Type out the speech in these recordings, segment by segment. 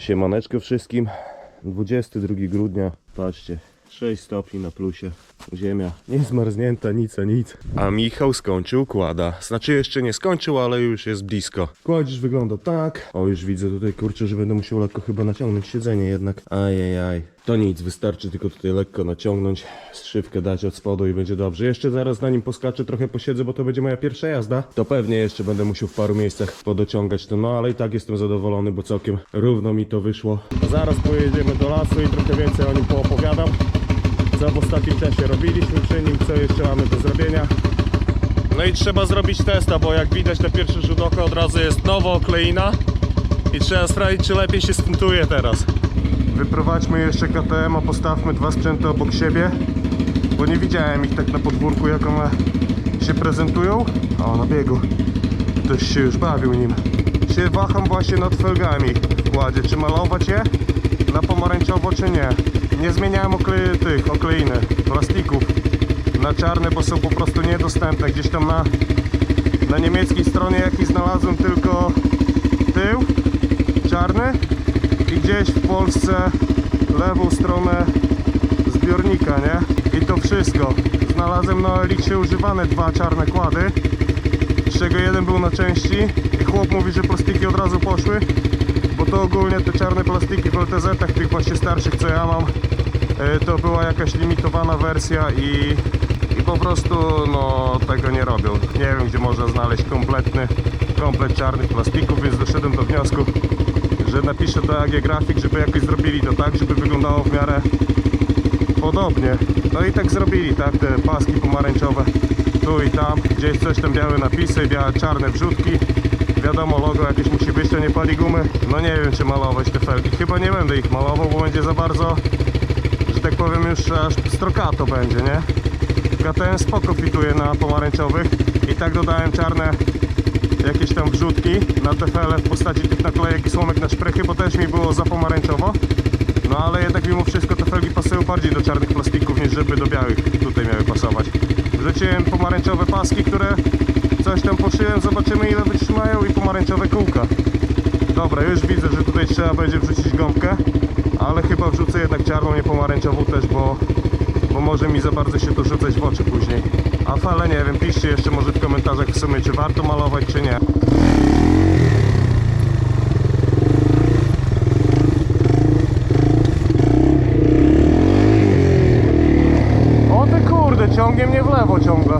Siemaneczko wszystkim. 22 grudnia. Patrzcie, 6 stopni na plusie. Ziemia nie zmarznięta, nic a nic. A Michał skończył kłada. Znaczy jeszcze nie skończył, ale już jest blisko. Kładzisz wygląda tak. O, już widzę tutaj, kurczę, że będę musiał lekko chyba naciągnąć siedzenie jednak. Ajajaj. To nic, wystarczy tylko tutaj lekko naciągnąć, strzywkę dać od spodu i będzie dobrze. Jeszcze zaraz na nim poskaczę, trochę posiedzę, bo to będzie moja pierwsza jazda. To pewnie jeszcze będę musiał w paru miejscach podociągać to, no ale i tak jestem zadowolony, bo całkiem równo mi to wyszło. Zaraz pojedziemy do lasu i trochę więcej o nim poopowiadam. Co w ostatnim czasie robiliśmy przy nim, co jeszcze mamy do zrobienia. No i trzeba zrobić testa, bo jak widać na pierwszy rzut oka od razu jest nowa okleina i trzeba sprawdzić, czy lepiej się stuntuje teraz. Wyprowadźmy jeszcze KTM, a postawmy dwa sprzęty obok siebie, bo nie widziałem ich tak na podwórku, jak one się prezentują. O, na biegu. Ktoś się już bawił nim. Się waham właśnie nad felgami w kładzie, czy malować je na pomarańczowo, czy nie. Nie zmieniałem okle tych okleiny, plastików na czarne, bo są po prostu niedostępne. Gdzieś tam na, na niemieckiej stronie jaki znalazłem tylko tył czarny i gdzieś w Polsce lewą stronę zbiornika, nie? I to wszystko. Znalazłem na Elicie używane dwa czarne kłady, z czego jeden był na części i chłop mówi, że plastiki od razu poszły, bo to ogólnie te czarne plastiki w LTZ-ach, tych właśnie starszych, co ja mam, e, to była jakaś limitowana wersja i, i po prostu no tego nie robią. Nie wiem, gdzie można znaleźć kompletny, komplet czarnych plastików, więc doszedłem do wniosku, że napiszę do AG Grafik, żeby jakoś zrobili to tak, żeby wyglądało w miarę podobnie. No i tak zrobili, tak, te paski pomarańczowe tu i tam, gdzieś coś tam białe napisy, białe, czarne wrzutki. Wiadomo, logo jakieś musi być, to nie pali gumy. No nie wiem, czy malować te felgi. Chyba nie będę ich malował, bo będzie za bardzo, że tak powiem, już aż strokato będzie, nie? KTM spoko fituje na pomarańczowych i tak dodałem czarne jakieś tam wrzutki na te fele w postaci tych naklejek i słomek na szprychy, bo też mi było za pomarańczowo. No ale jednak mimo wszystko te felgi pasują bardziej do czarnych plastików niż żeby do białych tutaj miały pasować. Wrzuciłem pomarańczowe paski, które coś tam poszyłem, zobaczymy ile wytrzymają i pomarańczowe kółka. Dobra, już widzę, że tutaj trzeba będzie wrzucić gąbkę, ale chyba wrzucę jednak czarną, nie pomarańczową też, bo, bo może mi za bardzo się to rzucać w oczy później. A fale nie wiem, piszcie jeszcze może w komentarzach w sumie, czy warto malować, czy nie. O ty kurde, ciągnie mnie w lewo ciągle.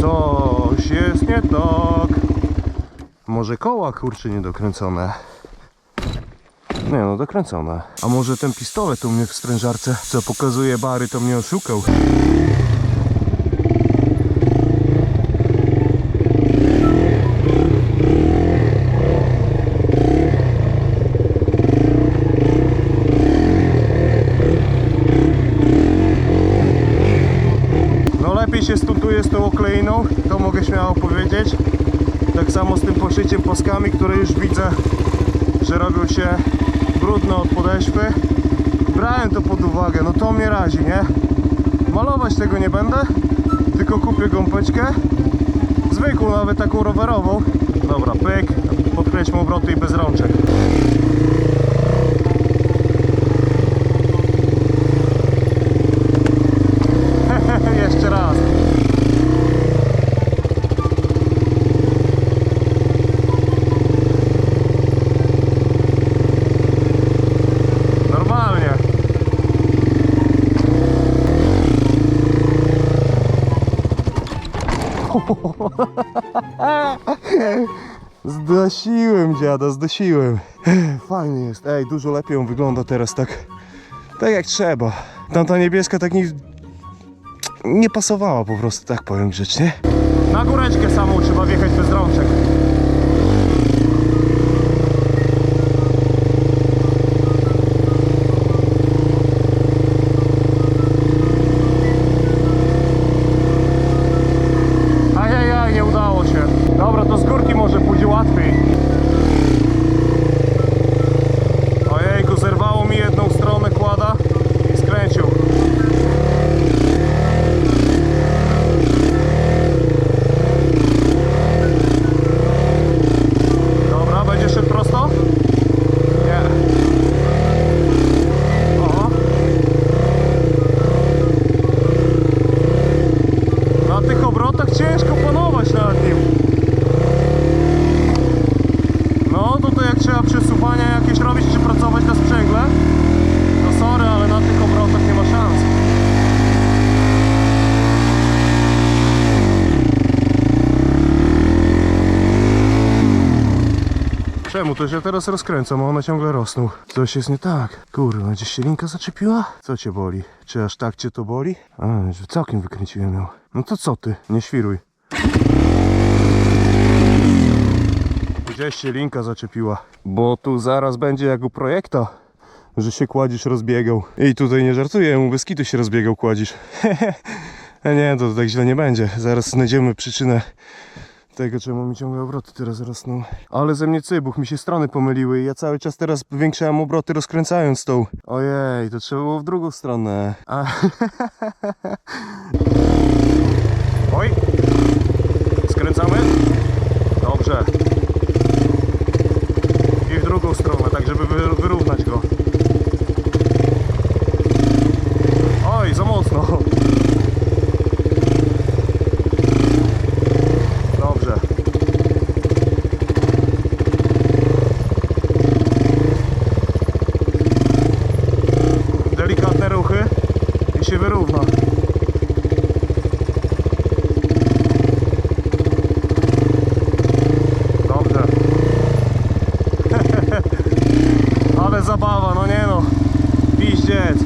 Coś jest nie tak. Może koła kurczę niedokręcone. Nie no, dokręcone. A może ten pistolet u mnie w sprężarce, co pokazuje bary, to mnie oszukał. No lepiej się to mogę śmiało powiedzieć. Tak samo z tym poszyciem paskami, które już widzę, że robią się brudne od podeszwy. Brałem to pod uwagę, no to mnie razi, nie? Malować tego nie będę, tylko kupię gąbeczkę. Zwykłą, nawet taką rowerową. Dobra, pyk, podkręćmy obroty i bez rączek. Jeszcze raz. Normalnie. Zdasiłem dziada, zdasiłem. Fajny jest. Ej, dużo lepiej on wygląda teraz tak. Tak jak trzeba. Tamta niebieska tak nie, nie pasowała po prostu, tak powiem grzecznie. Na góreczkę samą trzeba wjechać bez rączek. Ajajaj, nie udało się. Dobra, to z górki może pójdzie łatwiej. Ojejku, zerwało mi jedną stronę kłada i skręcił. Coś, ja teraz rozkręcam, a one ciągle rosną. Coś jest nie tak. Kurwa, gdzieś się linka zaczepiła? Co cię boli? Czy aż tak cię to boli? A, całkiem wykręciłem ją. No to co ty? Nie świruj. Gdzieś się linka zaczepiła. Bo tu zaraz będzie jak u projekta, że się kładzisz rozbiegał. I tutaj nie żartuję, mu bez się rozbiegał kładzisz. A nie, to tak źle nie będzie. Zaraz znajdziemy przyczynę tego, czemu mi ciągle obroty teraz rosną. Ale ze mnie cybuch, mi się strony pomyliły ja cały czas teraz powiększałem obroty rozkręcając tą. Ojej, to trzeba było w drugą stronę. A... Oj! Skręcamy? Dobrze. I w drugą stronę, tak żeby wy- wyrównać go. Oj, za mocno. Dobrze. Delikatne ruchy i się wyrówna. Dobrze. Ale zabawa, no nie no. Piździec.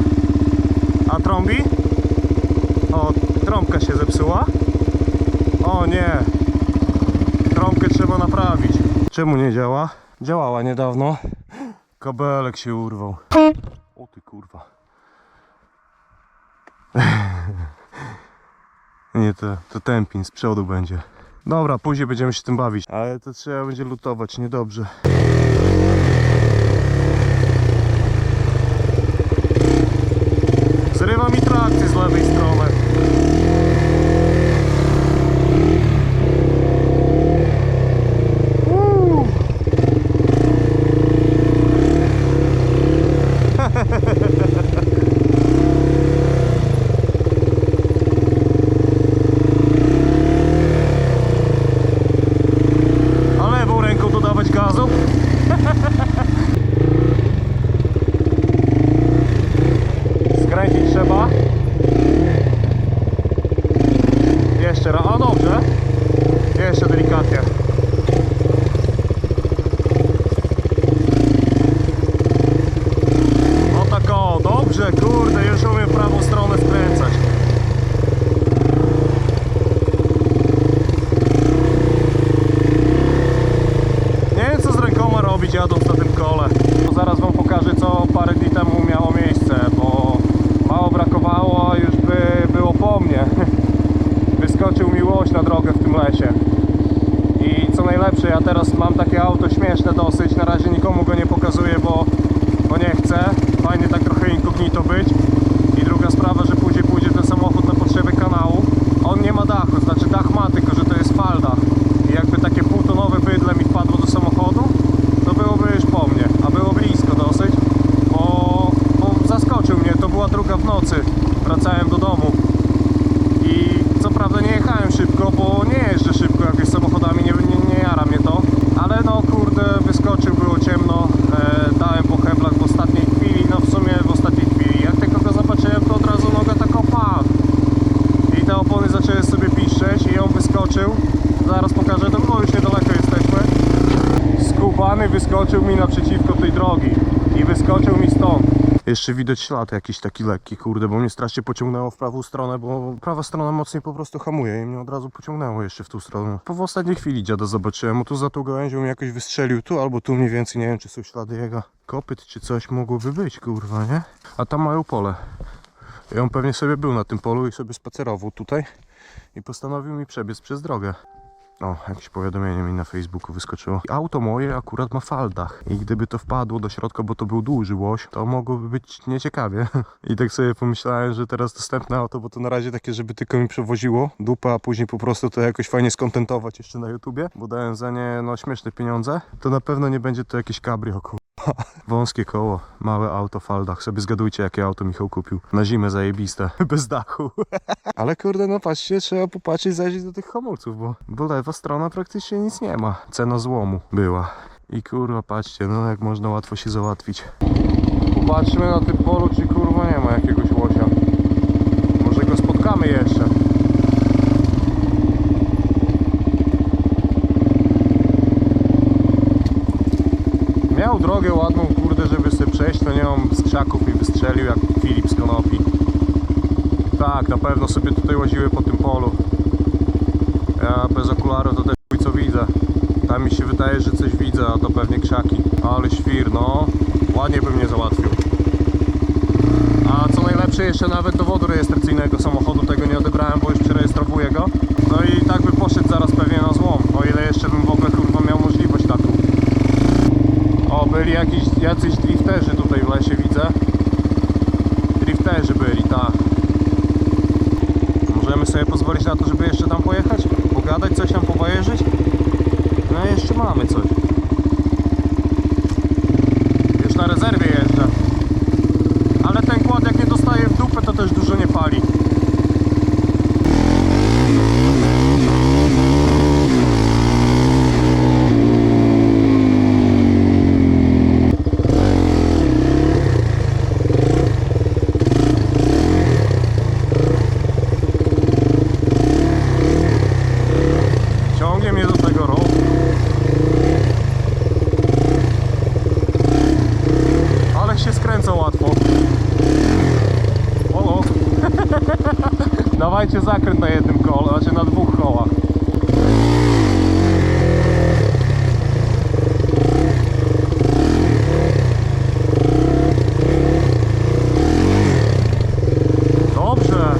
A trąbi? O, trąbka się zepsuła. O nie. Trąbkę trzeba naprawić. Czemu nie działa? Działała niedawno. Kabelek się urwał. O ty kurwa. Nie, to, to tempin z przodu będzie. Dobra, później będziemy się tym bawić. Ale to trzeba będzie lutować, niedobrze. Zrywa mi trakcję z lewej strony. Skubany wyskoczył mi naprzeciwko tej drogi i wyskoczył mi stąd. Jeszcze widać ślad jakiś taki lekki, kurde, bo mnie strasznie pociągnęło w prawą stronę, bo prawa strona mocniej po prostu hamuje i mnie od razu pociągnęło jeszcze w tą stronę. Po ostatniej chwili dziada zobaczyłem, bo tu za tą gałęzią jakoś wystrzelił tu albo tu mniej więcej, nie wiem czy są ślady jego kopyt czy coś mogłoby być, kurwa, nie? A tam mają pole. I on pewnie sobie był na tym polu i sobie spacerował tutaj i postanowił mi przebiec przez drogę. O, jakieś powiadomienie mi na Facebooku wyskoczyło. Auto moje akurat ma faldach. I gdyby to wpadło do środka, bo to był duży łoś, to mogłoby być nieciekawie. I tak sobie pomyślałem, że teraz dostępne auto, bo to na razie takie, żeby tylko mi przewoziło dupę, a później po prostu to jakoś fajnie skontentować jeszcze na YouTubie, bo dałem za nie no śmieszne pieniądze, to na pewno nie będzie to jakieś kurwa. Wąskie koło, małe auto w faldach. Sobie zgadujcie, jakie auto Michał kupił. Na zimę zajebiste, bez dachu. Ale kurde, no patrzcie, trzeba popatrzeć, zajrzeć do tych hamulców, bo, bo lewa strona praktycznie nic nie ma. Cena złomu była. I kurwa, patrzcie, no jak można łatwo się załatwić. Popatrzmy na tym polu, czy kurwa nie ma jakiegoś łosia. Może go spotkamy jeszcze. Drogę ładną, kurde, żeby sobie przejść, to nie mam z krzaków mi wystrzelił jak Filip z Konopi. Tak, na pewno sobie tutaj łaziły po tym polu. Ja bez okularów to też chuj co widzę. Tam mi się wydaje, że coś widzę, a to pewnie krzaki. Ale świr, no. Ładnie by mnie załatwił. A co najlepsze, jeszcze nawet dowodu rejestracyjnego samochodu tego nie odebrałem, bo już przerejestrowuję go. No i tak by poszedł zaraz pewnie na złom, o ile jeszcze bym w ogóle kurwa miał możliwość taką. O, byli jakiś, jacyś drifterzy tutaj w lesie widzę. Drifterzy byli, tak. Możemy sobie pozwolić na to, żeby jeszcze tam pojechać? Pogadać, coś tam pobajerzyć? No jeszcze mamy coś. Już na rezerwie jeżdżę. Ale ten kład jak nie dostaje w dupę, to też dużo nie pali. Ciągnie mnie do tego rowu. Ale się skręca łatwo. O, Dawajcie zakręt na jednym kole, znaczy na dwóch kołach. Dobrze,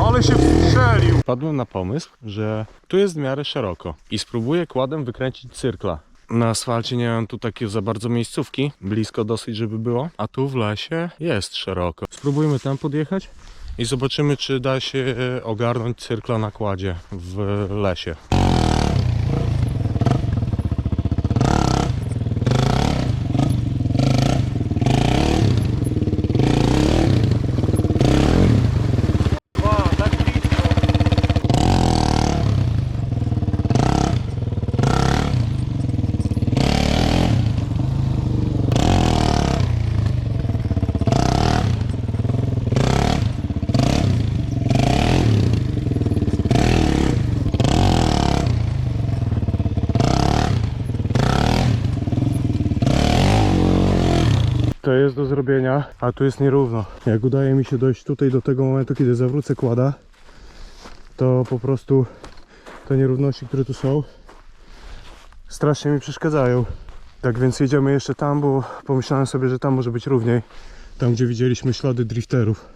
ale się wstrzelił. Padłem na pomysł, że tu jest w miarę szeroko i spróbuję kładem wykręcić cyrkla. Na asfalcie nie mam tu takiej za bardzo miejscówki, blisko dosyć, żeby było, a tu w lesie jest szeroko. Spróbujmy tam podjechać i zobaczymy, czy da się e, ogarnąć cyrkla na kładzie w lesie. To jest do zrobienia, a tu jest nierówno. Jak udaje mi się dojść tutaj do tego momentu, kiedy zawrócę kłada, to po prostu te nierówności, które tu są, strasznie mi przeszkadzają. Tak więc jedziemy jeszcze tam, bo pomyślałem sobie, że tam może być równiej. Tam, gdzie widzieliśmy ślady drifterów.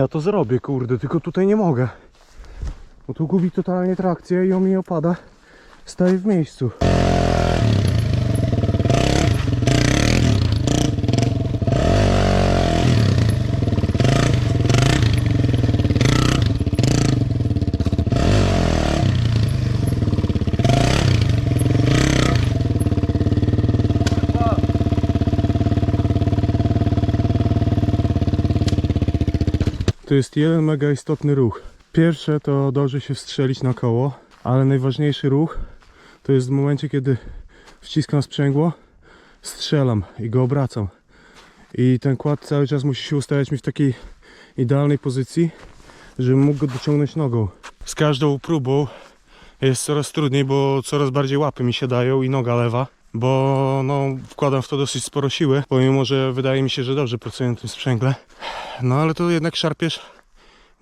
Ja to zrobię, kurde, tylko tutaj nie mogę. Bo tu gubi totalnie trakcję i on mi opada. Staje w miejscu. To jest jeden mega istotny ruch. Pierwsze to dąży się wstrzelić na koło, ale najważniejszy ruch to jest w momencie, kiedy wciskam sprzęgło, strzelam i go obracam. I ten kład cały czas musi się ustawiać mi w takiej idealnej pozycji, żebym mógł go dociągnąć nogą. Z każdą próbą jest coraz trudniej, bo coraz bardziej łapy mi się dają i noga lewa. Bo no, wkładam w to dosyć sporo siły, pomimo że wydaje mi się, że dobrze pracuję na tym sprzęgle. No ale to jednak szarpiesz,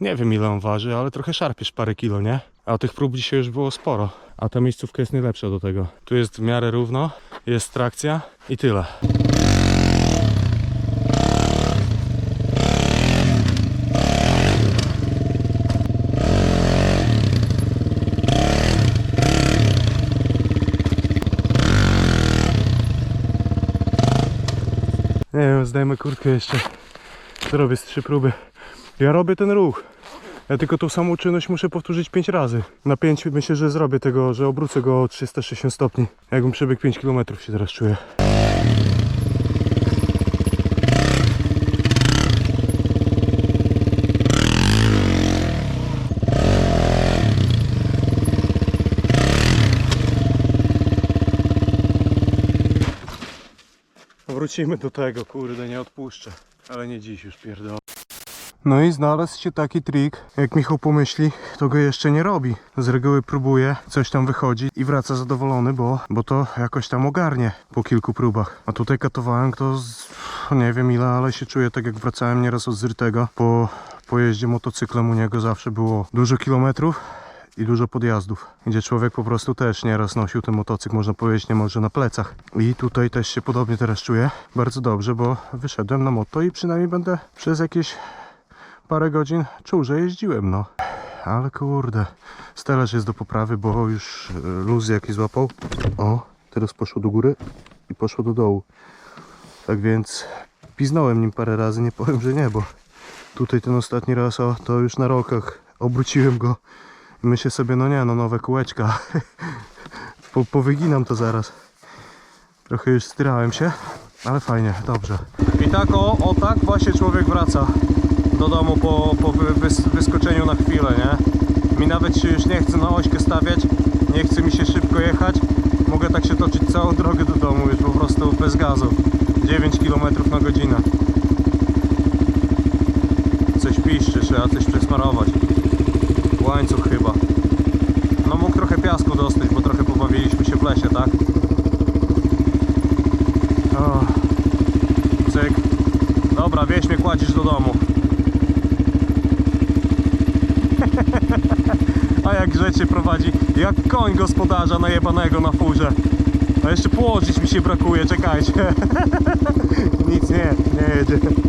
nie wiem ile on waży, ale trochę szarpiesz parę kilo, nie? A tych prób dzisiaj już było sporo. A ta miejscówka jest najlepsza do tego. Tu jest w miarę równo, jest trakcja i tyle. Nie wiem, zdajmy kurtkę jeszcze. Zrobię z trzy próby. Ja robię ten ruch. Ja tylko tą samą czynność muszę powtórzyć 5 razy. Na 5 myślę, że zrobię tego, że obrócę go o 360 stopni. Jakbym przebiegł 5 km się teraz czuję. Wrócimy do tego, kurde, nie odpuszczę. Ale nie dziś już pierdolę. No i znalazł się taki trik, jak Michał pomyśli, to go jeszcze nie robi. Z reguły próbuje, coś tam wychodzi i wraca zadowolony, bo, bo to jakoś tam ogarnie po kilku próbach. A tutaj katowałem to z, nie wiem ile, ale się czuję tak jak wracałem nieraz od Zyrtego. Po pojeździe motocyklem u niego zawsze było dużo kilometrów i dużo podjazdów, gdzie człowiek po prostu też nieraz nosił ten motocykl, można powiedzieć, niemalże na plecach. I tutaj też się podobnie teraz czuję. Bardzo dobrze, bo wyszedłem na moto i przynajmniej będę przez jakieś parę godzin czuł, że jeździłem, no. Ale kurde, stelaż jest do poprawy, bo już e, luz jaki złapał. O, teraz poszło do góry i poszło do dołu. Tak więc piznąłem nim parę razy, nie powiem, że nie, bo tutaj ten ostatni raz, o, to już na rokach obróciłem go. Myślę sobie, no nie, no nowe kółeczka. po, powyginam to zaraz. Trochę już styrałem się, ale fajnie, dobrze. I tak o, o tak właśnie człowiek wraca do domu po, po wy, wys, wyskoczeniu na chwilę, nie? Mi nawet się już nie chce na ośkę stawiać, nie chce mi się szybko jechać. Mogę tak się toczyć całą drogę do domu już po prostu bez gazu. 9 km na godzinę. Coś piszczy, trzeba coś przesmarować. Łańcuch chyba. No mógł trochę piasku dostać, bo trochę pobawiliśmy się w lesie, tak? O, cyk. Dobra, wieź mnie kładzisz do domu. A jak grzecznie prowadzi, jak koń gospodarza najebanego na furze. A jeszcze położyć mi się brakuje, czekajcie. Nic nie, nie jedzie.